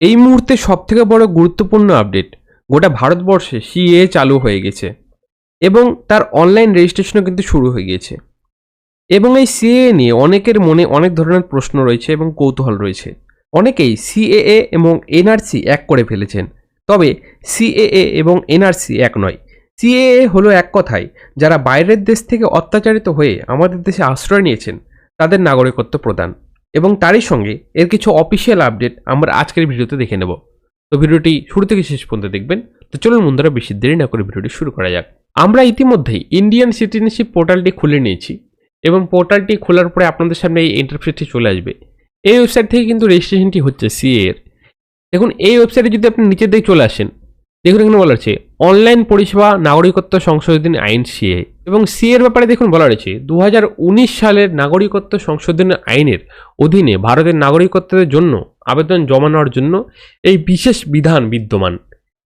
এই মুহূর্তে সবথেকে বড় গুরুত্বপূর্ণ আপডেট, গোটা ভারতবর্ষে সিএ চালু হয়ে গেছে এবং তার অনলাইন রেজিস্ট্রেশনও কিন্তু শুরু হয়ে গিয়েছে। এবং এই সিএ নিয়ে অনেকের মনে অনেক ধরনের প্রশ্ন রয়েছে এবং কৌতূহল রয়েছে। অনেকেই সিএএ এবং এনআরসি এক করে ফেলেছেন। তবে সিএএ এবং এনআরসি এক নয়। সিএএ হলো এক কথায়, যারা বাইরের দেশ থেকে অত্যাচারিত হয়ে আমাদের দেশে আশ্রয় নিয়েছেন, তাদের নাগরিকত্ব প্রদান। এবং তারই সঙ্গে এর কিছু অফিসিয়াল আপডেট আমরা আজকের ভিডিওতে দেখে নেব। তো ভিডিওটি শুরু থেকে শেষ পর্যন্ত দেখবেন। তো চলুন বন্ধুরা বেশি দেরি না করে ভিডিওটি শুরু করা যাক। আমরা ইতিমধ্যেই ইন্ডিয়ান সিটিজেনশিপ পোর্টালটি খুলে নিয়েছি এবং পোর্টালটি খোলার পরে আপনাদের সামনে এই ইন্টারফেসটি চলে আসবে। এই ওয়েবসাইট থেকে কিন্তু রেজিস্ট্রেশনটি হচ্ছে সিএ এর। দেখুন, এই ওয়েবসাইটে যদি আপনি নিচের দিকে চলে আসেন, দেখুন এখানে বলা আছে অনলাইন পরিষেবা নাগরিকত্ব সংশোধনী আইন সিএ এবং সি এর ব্যাপারে দেখুন বলা রয়েছে দু হাজার উনিশ সালের নাগরিকত্ব সংশোধনী আইনের অধীনে ভারতের নাগরিকত্বের জন্য আবেদন জমা নেওয়ার জন্য এই বিশেষ বিধান বিদ্যমান।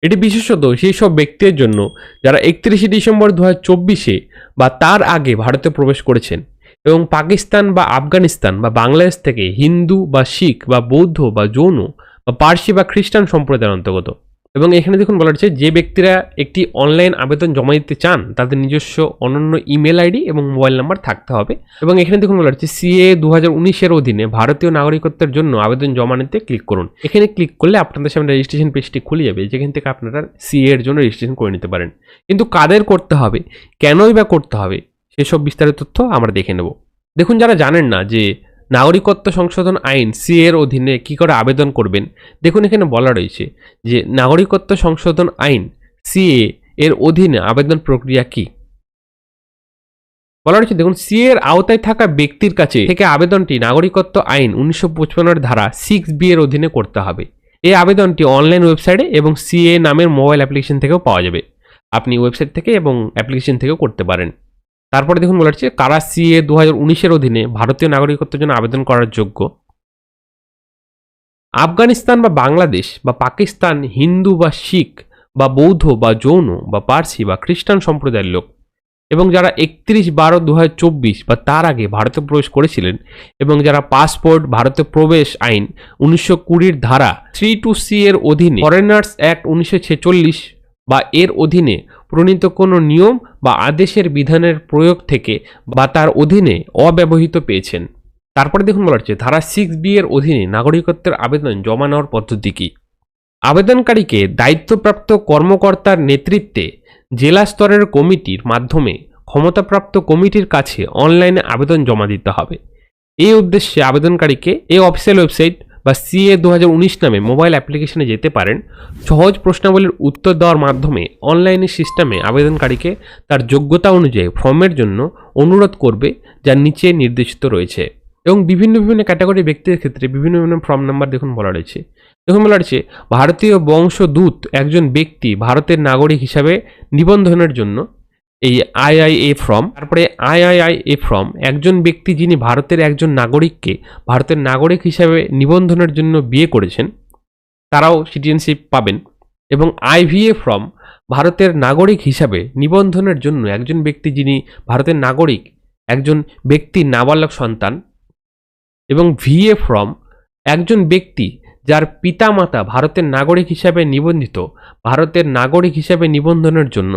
এটি বিশেষত সেই সব ব্যক্তির জন্য যারা একত্রিশে ডিসেম্বর দু চব্বিশে বা তার আগে ভারতে প্রবেশ করেছেন এবং পাকিস্তান বা আফগানিস্তান বা বাংলাদেশ থেকে হিন্দু বা শিখ বা বৌদ্ধ বা জৈন বা পার্সি বা খ্রিস্টান সম্প্রদায়ের অন্তর্গত। এবং এখানে দেখুন বলা হচ্ছে, যে ব্যক্তিরা একটি অনলাইন আবেদন জমা দিতে চান, তাদের নিজস্ব অনন্য ইমেল আইডি এবং মোবাইল নাম্বার থাকতে হবে। এবং এখানে দেখুন বলা হচ্ছে সিএ দু হাজার অধীনে ভারতীয় নাগরিকত্বের জন্য আবেদন জমা নিতে ক্লিক করুন। এখানে ক্লিক করলে আপনাদের সামনে রেজিস্ট্রেশন পেজটি খুলে যাবে, যেখান থেকে আপনারা সিএ এর জন্য রেজিস্ট্রেশন করে নিতে পারেন। কিন্তু কাদের করতে হবে? কেনই বা করতে হবে? সেসব বিস্তারিত তথ্য আমরা দেখে নেব। দেখুন, যারা জানেন না যে নাগরিকত্ব সংশোধন আইন, সি এর অধীনে কী করে আবেদন করবেন? দেখুন, এখানে বলা রয়েছে যে, নাগরিকত্ব সংশোধন আইন সিএ এর অধীনে আবেদন প্রক্রিয়া কি? বলা রয়েছে, দেখুন, সি এর আওতায় থাকা ব্যক্তির কাছে থেকে আবেদনটি নাগরিকত্ব আইন উনিশশো পঁচপান্নের ধারা সিক্স বি এর অধীনে করতে হবে। এই আবেদনটি অনলাইন ওয়েবসাইটে এবং সিএ নামের মোবাইল অ্যাপ্লিকেশন থেকেও পাওয়া যাবে। আপনি ওয়েবসাইট থেকে এবং অ্যাপ্লিকেশন থেকেও করতে পারেন। তারপরে দেখুন বলা হচ্ছে কারা সিএ দু হাজার উনিশের অধীনে ভারতীয় নাগরিকত্বের জন্য আবেদন করার যোগ্য? আফগানিস্তান বা বাংলাদেশ বা পাকিস্তান, হিন্দু বা শিখ বা বৌদ্ধ বা যৌন বা পার্সি বা খ্রিস্টান সম্প্রদায়ের লোক এবং যারা একত্রিশ বারো দু বা তার আগে ভারতে প্রবেশ করেছিলেন এবং যারা পাসপোর্ট, ভারতে প্রবেশ আইন উনিশশো কুড়ির ধারা থ্রি টু সি এর অধীনে, ফরেনার্স অ্যাক্ট উনিশশো ছেচল্লিশ বা এর অধীনে প্রণীত কোনো নিয়ম বা আদেশের বিধানের প্রয়োগ থেকে বা তার অধীনে অব্যবহৃত পেয়েছেন। তারপরে দেখুন বলা হচ্ছে, ধারা সিক্স বি এর অধীনে নাগরিকত্বের আবেদন জমা নেওয়ার পদ্ধতি কী? আবেদনকারীকে দায়িত্বপ্রাপ্ত কর্মকর্তার নেতৃত্বে জেলা স্তরের কমিটির মাধ্যমে ক্ষমতাপ্রাপ্ত কমিটির কাছে অনলাইনে আবেদন জমা দিতে হবে। এই উদ্দেশ্যে আবেদনকারীকে এই অফিসিয়াল ওয়েবসাইট বা সিএ দু নামে মোবাইল অ্যাপ্লিকেশনে যেতে পারেন, সহজ প্রশ্নাবলীর উত্তর দেওয়ার মাধ্যমে অনলাইনে সিস্টেমে আবেদনকারীকে তার যোগ্যতা অনুযায়ী ফর্মের জন্য অনুরোধ করবে, যা নিচে নির্দেশিত রয়েছে। এবং বিভিন্ন বিভিন্ন ক্যাটাগরি ব্যক্তির ক্ষেত্রে বিভিন্ন বিভিন্ন ফর্ম নাম্বার দেখুন বলা রয়েছে। দেখুন বলা রয়েছে, ভারতীয় বংশদূত একজন ব্যক্তি ভারতের নাগরিক হিসাবে নিবন্ধনের জন্য এই আইআইএ ফর্ম তারপরে আইআইআইএ ফর্ম একজন ব্যক্তি যিনি ভারতের একজন নাগরিককে, ভারতের নাগরিক হিসাবে নিবন্ধনের জন্য বিয়ে করেছেন, তারাও সিটিজেনশিপ পাবেন। এবং আইভিএ ফর্ম ভারতের নাগরিক হিসাবে নিবন্ধনের জন্য একজন ব্যক্তি যিনি ভারতের নাগরিক, একজন ব্যক্তির নাবালক সন্তান। এবং ভিএ ফর্ম একজন ব্যক্তি যার পিতামাতা ভারতের নাগরিক হিসাবে নিবন্ধিত, ভারতের নাগরিক হিসাবে নিবন্ধনের জন্য।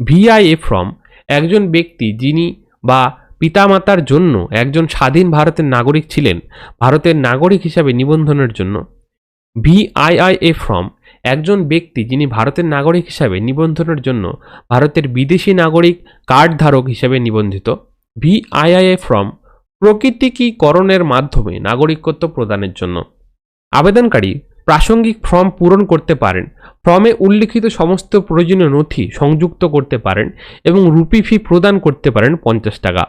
ভিআইএ ফর্ম একজন ব্যক্তি যিনি বা পিতামাতার জন্য একজন স্বাধীন ভারতের নাগরিক ছিলেন, ভারতের নাগরিক হিসাবে নিবন্ধনের জন্য। ভিআইআইএ ফর্ম একজন ব্যক্তি যিনি ভারতের নাগরিক হিসাবে নিবন্ধনের জন্য ভারতের বিদেশি নাগরিক কার্ড ধারক হিসাবে নিবন্ধিত। ভিআইআইএ ফর্ম প্রকৃতিকীকরণের মাধ্যমে নাগরিকত্ব প্রদানের জন্য। আবেদনকারী প্রাসঙ্গিক ফর্ম পূরণ করতে পারেন। ফর্মে উল্লিখিত সমস্ত প্রয়োজনীয় নথি সংযুক্ত করতে পারেন এবং রুপি ফি প্রদান করতে পারেন পঞ্চাশ টাকা।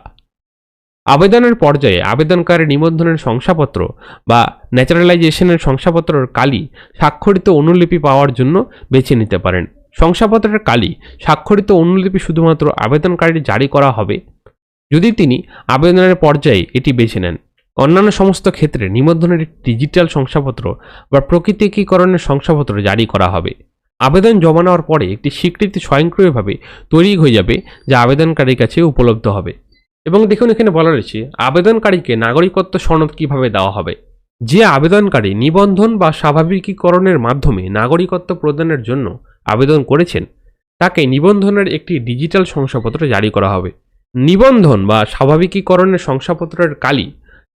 আবেদনের পর্যায়ে আবেদনকারী নিবন্ধনের শংসাপত্র বা ন্যাচারালাইজেশনের শংসাপত্রের কালি স্বাক্ষরিত অনুলিপি পাওয়ার জন্য বেছে নিতে পারেন। শংসাপত্রের কালি স্বাক্ষরিত অনুলিপি শুধুমাত্র আবেদনকারী জারি করা হবে। যদি তিনি আবেদনের পর্যায়ে এটি বেছে নেন অন্যান্য সমস্ত ক্ষেত্রে নিবন্ধনের একটি ডিজিটাল শংসাপত্র বা প্রকৃতিকীকরণের শংসাপত্র জারি করা হবে। আবেদন জমা নেওয়ার পরে একটি স্বীকৃতি স্বয়ংক্রিয়ভাবে তৈরি হয়ে যাবে, যা আবেদনকারীর কাছে উপলব্ধ হবে। এবং দেখুন, এখানে বলা রয়েছে, আবেদনকারীকে নাগরিকত্ব সনদ কীভাবে দেওয়া হবে? যে আবেদনকারী নিবন্ধন বা স্বাভাবিকীকরণের মাধ্যমে নাগরিকত্ব প্রদানের জন্য আবেদন করেছেন, তাকে নিবন্ধনের একটি ডিজিটাল শংসাপত্র জারি করা হবে। নিবন্ধন বা স্বাভাবিকীকরণের শংসাপত্রের কালি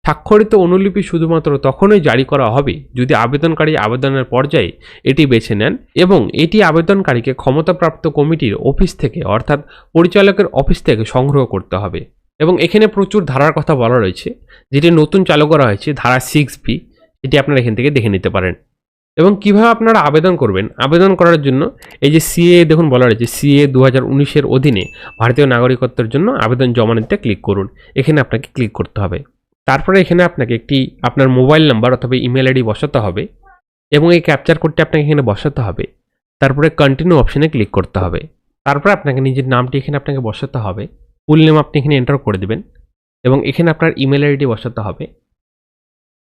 স্বাক্ষরিত অনুলিপি শুধুমাত্র তখনই জারি করা হবে যদি আবেদনকারী আবেদনের পর্যায়ে এটি বেছে নেন এবং এটি আবেদনকারীকে ক্ষমতাপ্রাপ্ত কমিটির অফিস থেকে, অর্থাৎ পরিচালকের অফিস থেকে সংগ্রহ করতে হবে। এবং এখানে প্রচুর ধারার কথা বলা রয়েছে, যেটি নতুন চালু করা হয়েছে, ধারা সিক্স বি এটি আপনারা এখান থেকে দেখে নিতে পারেন। এবং কীভাবে আপনারা আবেদন করবেন? আবেদন করার জন্য এই যে সিএ দেখুন বলা রয়েছে সিএ দু হাজার উনিশের অধীনে ভারতীয় নাগরিকত্বের জন্য আবেদন জমা নিতে ক্লিক করুন। এখানে আপনাকে ক্লিক করতে হবে। তারপরে এখানে আপনাকে একটি আপনার মোবাইল নাম্বার অথবা ইমেল আইডি বসাতে হবে এবং এই ক্যাপচার কোডটি আপনাকে এখানে বসাতে হবে। তারপরে কন্টিনিউ অপশানে ক্লিক করতে হবে। তারপরে আপনাকে নিজের নামটি এখানে আপনাকে বসাতে হবে। ফুল নেম আপনি এখানে এন্টার করে দেবেন এবং এখানে আপনার ইমেল আইডি বসাতে হবে।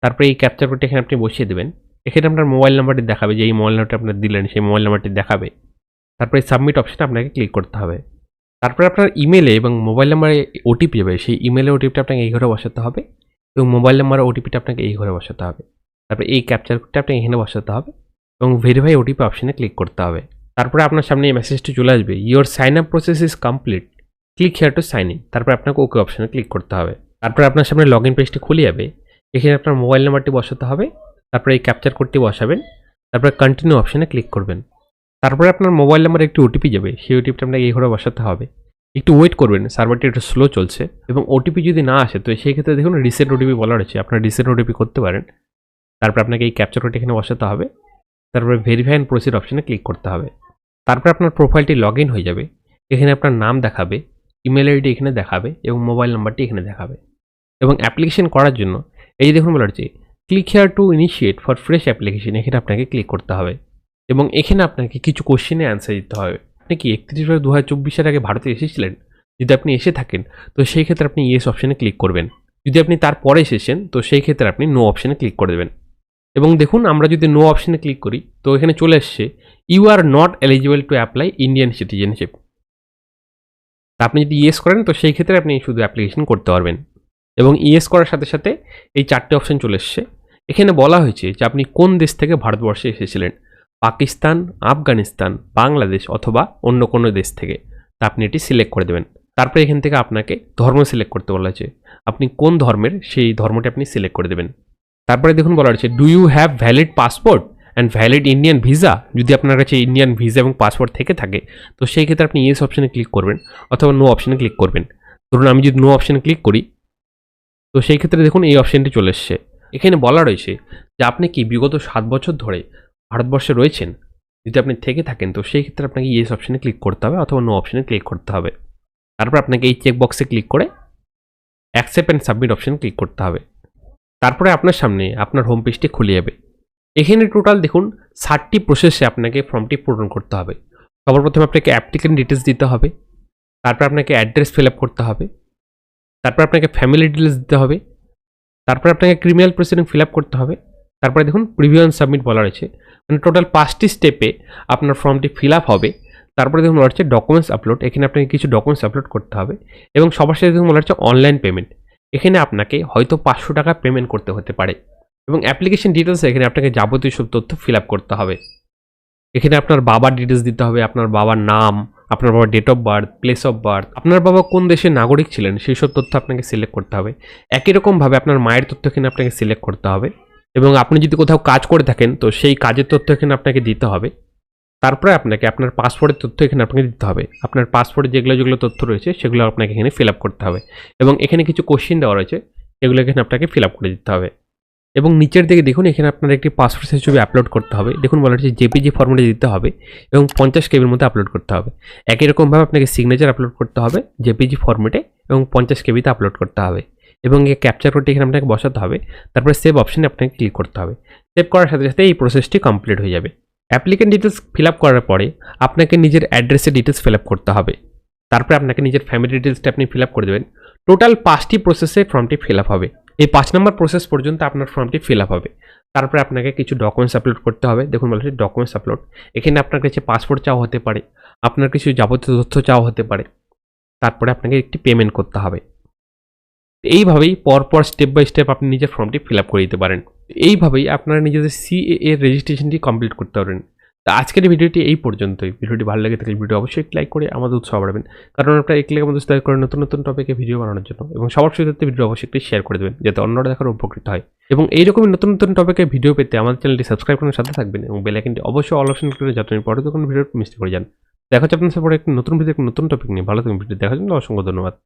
তারপরে এই ক্যাপচার কোডটি এখানে আপনি বসিয়ে দেবেন। এখানে আপনার মোবাইল নাম্বারটি দেখাবে যে এই মোবাইল নাম্বারটি আপনার দিলেন সেই মোবাইল নাম্বারটি দেখাবে। তারপরে সাবমিট অপশনে আপনাকে ক্লিক করতে হবে। তারপরে আপনার ইমেলে এবং মোবাইল নাম্বারে ওটিপি যাবে, সেই ইমেলে ওটিপিটা আপনাকে এই ঘরে বসাতে হবে। এবং মোবাইল নাম্বারের ওটিপিটা আপনাকে এই ঘরে বসাতে হবে। তারপরে এই ক্যাপচার কোডটা আপনাকে এখানে বসাতে হবে এবং ভেরিফাই ওটিপি অপশানে ক্লিক করতে হবে। তারপরে আপনার সামনে এই মেসেজটি চলে আসবে your sign up process is complete click here to sign in তারপরে আপনাকে ওকে অপশানে ক্লিক করতে হবে। তারপরে আপনার সামনে লগ ইন পেজটি খুলে যাবে, এখানে আপনার মোবাইল নাম্বারটি বসাতে হবে, তারপরে এই ক্যাপচার কোডটি বসাবেন, তারপরে কন্টিনিউ অপশানে ক্লিক করবেন। তারপরে আপনার মোবাইল নাম্বারে একটি ওটিপি যাবে, সেই ওটিপিটা আপনাকে এই ঘরে বসাতে হবে। একটু ওয়েট করবেন সার্ভারটি একটু স্লো চলছে এবং ওটিপি যদি না আসে, তো সেই ক্ষেত্রে দেখুন রিসেট ওটিপি বলা রয়েছে, আপনার রিসেট ওটিপি করতে পারেন। তারপর আপনাকে এই ক্যাপচার কোডটি এখানে বসাতে হবে, তারপরে ভেরিফাই অ্যান্ড প্রসিড অপশনে ক্লিক করতে হবে। তারপর আপনার প্রোফাইলটি লগ হয়ে যাবে, এখানে আপনার নাম দেখাবে ইমেল আইডি এখানে দেখাবে এবং মোবাইল নাম্বারটি এখানে দেখাবে। এবং অ্যাপ্লিকেশন করার জন্য, এই যে দেখুন বলা হচ্ছে click here to initiate for fresh application এখানে আপনাকে ক্লিক করতে হবে। এবং এখানে আপনাকে কিছু কোশ্চেনে অ্যান্সার দিতে হবে। আপনি কি একত্রিশ দু হাজার চব্বিশের আগে ভারতে এসেছিলেন? যদি আপনি এসে থাকেন, তো সেই ক্ষেত্রে আপনি ইয়েস অপশানে ক্লিক করবেন। যদি আপনি তারপরে এসেছেন, তো সেই ক্ষেত্রে আপনি নো অপশানে ক্লিক করে দেবেন। এবং দেখুন, আমরা যদি নো অপশানে ক্লিক করি, তো এখানে চলে এসছে you are not eligible to apply Indian citizenship আপনি যদি ইয়েস করেন, তো সেই ক্ষেত্রে আপনি শুধু অ্যাপ্লিকেশন করতে পারবেন। এবং ইয়েস করার সাথে সাথে এই চারটে অপশন চলে এসছে। এখানে বলা হয়েছে যে আপনি কোন দেশ থেকে ভারতবর্ষে এসেছিলেন? পাকিস্তান, আফগানিস্তান, বাংলাদেশ অথবা অন্য কোনো দেশ থেকে। তা আপনি এটি সিলেক্ট করে দেবেন। তারপরে এখান থেকে আপনাকে ধর্ম সিলেক্ট করতে বলা হয়েছে। আপনি কোন ধর্মের সেই ধর্মটি আপনি সিলেক্ট করে দেবেন। তারপরে দেখুন বলা হয়েছে do you have valid passport and valid Indian visa যদি আপনার কাছে ইন্ডিয়ান ভিসা এবং পাসপোর্ট থেকে থাকে, তো সেই ক্ষেত্রে আপনি ইয়েস অপশানে ক্লিক করবেন অথবা নো অপশানে ক্লিক করবেন। ধরুন আমি যদি নো অপশানে ক্লিক করি, তো সেই ক্ষেত্রে দেখুন এই অপশানটি চলে এসছে। এখানে বলা রয়েছে যে আপনি কি বিগত সাত বছর ধরে ভারতবর্ষে রয়েছেন, যদি আপনি থেকে থাকেন, তো সেই ক্ষেত্রে আপনাকে ইয়েস অপশানে ক্লিক করতে হবে অথবা নো অপশানে ক্লিক করতে হবে। তারপর আপনাকে এই চেক বক্সে ক্লিক করে অ্যাকসেপ্ট অ্যান্ড সাবমিট অপশানে ক্লিক করতে হবে। তারপরে আপনার সামনে আপনার হোম পেজটি খুলে যাবে। এখানে টোটাল দেখুন ষাটটি প্রসেসে আপনাকে ফর্মটি পূরণ করতে হবে। সবার প্রথমে আপনাকে অ্যাপ্লিকেন্ট ডিটেলস দিতে হবে। তারপর আপনাকে অ্যাড্রেস ফিল আপ করতে হবে। তারপর আপনাকে ফ্যামিলি ডিটেলস দিতে হবে। তারপর আপনাকে ক্রিমিনাল প্রসিডিং ফিল আপ করতে হবে। তারপরে দেখুন প্রিভিউ অ্যান্ড সাবমিট বলা রয়েছে। টোটাল পাঁচটি স্টেপে আপনার ফর্মটি ফিল আপ হবে। তারপরে দেখুন বলা হচ্ছে ডকুমেন্টস আপলোড এখানে আপনাকে কিছু ডকুমেন্টস আপলোড করতে হবে এবং সবার সাথে দেখুন বলা হচ্ছে অনলাইন পেমেন্ট এখানে আপনাকে হয়তো পাঁচশো টাকা পেমেন্ট করতে হতে পারে এবং অ্যাপ্লিকেশন ডিটেলস এখানে আপনাকে যাবতীয় সব তথ্য ফিল আপ করতে হবে। এখানে আপনার বাবার ডিটেলস দিতে হবে, আপনার বাবার নাম, আপনার বাবার date of birth place of birth আপনার বাবা কোন দেশের নাগরিক ছিলেন, সেই সব তথ্য আপনাকে সিলেক্ট করতে হবে। একই রকমভাবে আপনার মায়ের তথ্য এখানে আপনাকে সিলেক্ট করতে হবে। এবং আপনি যদি কোথাও কাজ করে থাকেন, তো সেই কাজের তথ্য এখানে আপনাকে দিতে হবে। তারপরে আপনাকে আপনার পাসপোর্টের তথ্য এখানে আপনাকে দিতে হবে। আপনার পাসপোর্টে যেগুলো যেগুলো তথ্য রয়েছে, সেগুলো আপনাকে এখানে ফিল আপ করতে হবে। এবং এখানে কিছু কোশ্চেন দেওয়া রয়েছে, এগুলো এখানে আপনাকে ফিল আপ করে দিতে হবে। এবং নিচের দিকে দেখুন, এখানে আপনার একটি পাসপোর্ট সাইজ ছবি আপলোড করতে হবে। দেখুন, বলা হচ্ছে জেপিজি ফর্মেটে দিতে হবে এবং পঞ্চাশ কেবির মধ্যে আপলোড করতে হবে। একই রকমভাবে আপনাকে সিগনেচার আপলোড করতে হবে জেপিজি ফর্মেটে এবং পঞ্চাশ কেবিতে আপলোড করতে হবে। এবং এই ক্যাপচার কোডটি এখানে আপনাকে বসাতে হবে। তারপরে সেভ অপশানে আপনাকে ক্লিক করতে হবে। সেভ করার সাথে সাথে এই প্রসেসটি কমপ্লিট হয়ে যাবে। অ্যাপ্লিকেন্ট ডিটেলস ফিল আপ করার পরে আপনাকে নিজের অ্যাড্রেসের ডিটেলস ফিল আপ করতে হবে। তারপরে আপনাকে নিজের ফ্যামিলি ডিটেলসটা আপনি ফিল আপ করে দেবেন। টোটাল পাঁচটি প্রসেসে ফর্মটি ফিল আপ হবে। এই পাঁচ নম্বর প্রসেস পর্যন্ত আপনার ফর্মটি ফিল আপ হবে। তারপরে আপনাকে কিছু ডকুমেন্টস আপলোড করতে হবে। দেখুন বলা হচ্ছে ডকুমেন্টস আপলোড এখানে আপনার কাছে পাসপোর্ট চাওয়া হতে পারে। আপনার কিছু যাবতীয় তথ্য চাওয়া হতে পারে। তারপরে আপনাকে একটি পেমেন্ট করতে হবে। এইভাবেই পরপর স্টেপ বাই স্টেপ আপনি নিজের ফর্মটি ফিল আপ করে দিতে পারেন। এইভাবেই আপনারা নিজেদের সিএ এর রেজিস্ট্রেশনটি কমপ্লিট করতে পারবেন। তো আজকের ভিডিওটি এই পর্যন্তই। ভিডিওটি ভালো লেগে থাকলে ভিডিও অবশ্যই লাইক করে আমাদের উৎসাহ বাড়াবেন। কারণ আপনারা এক লাইক আমাদের করে নতুন নতুন টপিকে ভিডিও বানানোর জন্য এবং সবার সাথে ভিডিও অবশ্যই একটি শেয়ার করে দেবেন, যাতে অন্যরা দেখার উপকৃত হয়। এবং এইরকমই নতুন নতুন টপিকে ভিডিও পেতে আমাদের চ্যানেলটি সাবস্ক্রাইব করার সাথে থাকবেন এবং বেল আইকনটি অবশ্যই অল অপশন করে যাতে পরবর্তী কোনো ভিডিও মিস করে যান। দেখা হচ্ছে আপনার সাথে একটি নতুন ভিডিও নতুন টপিক নিয়ে। ভালো থাকবেন ভিডিও দেখার জন্য অসংখ্য ধন্যবাদ।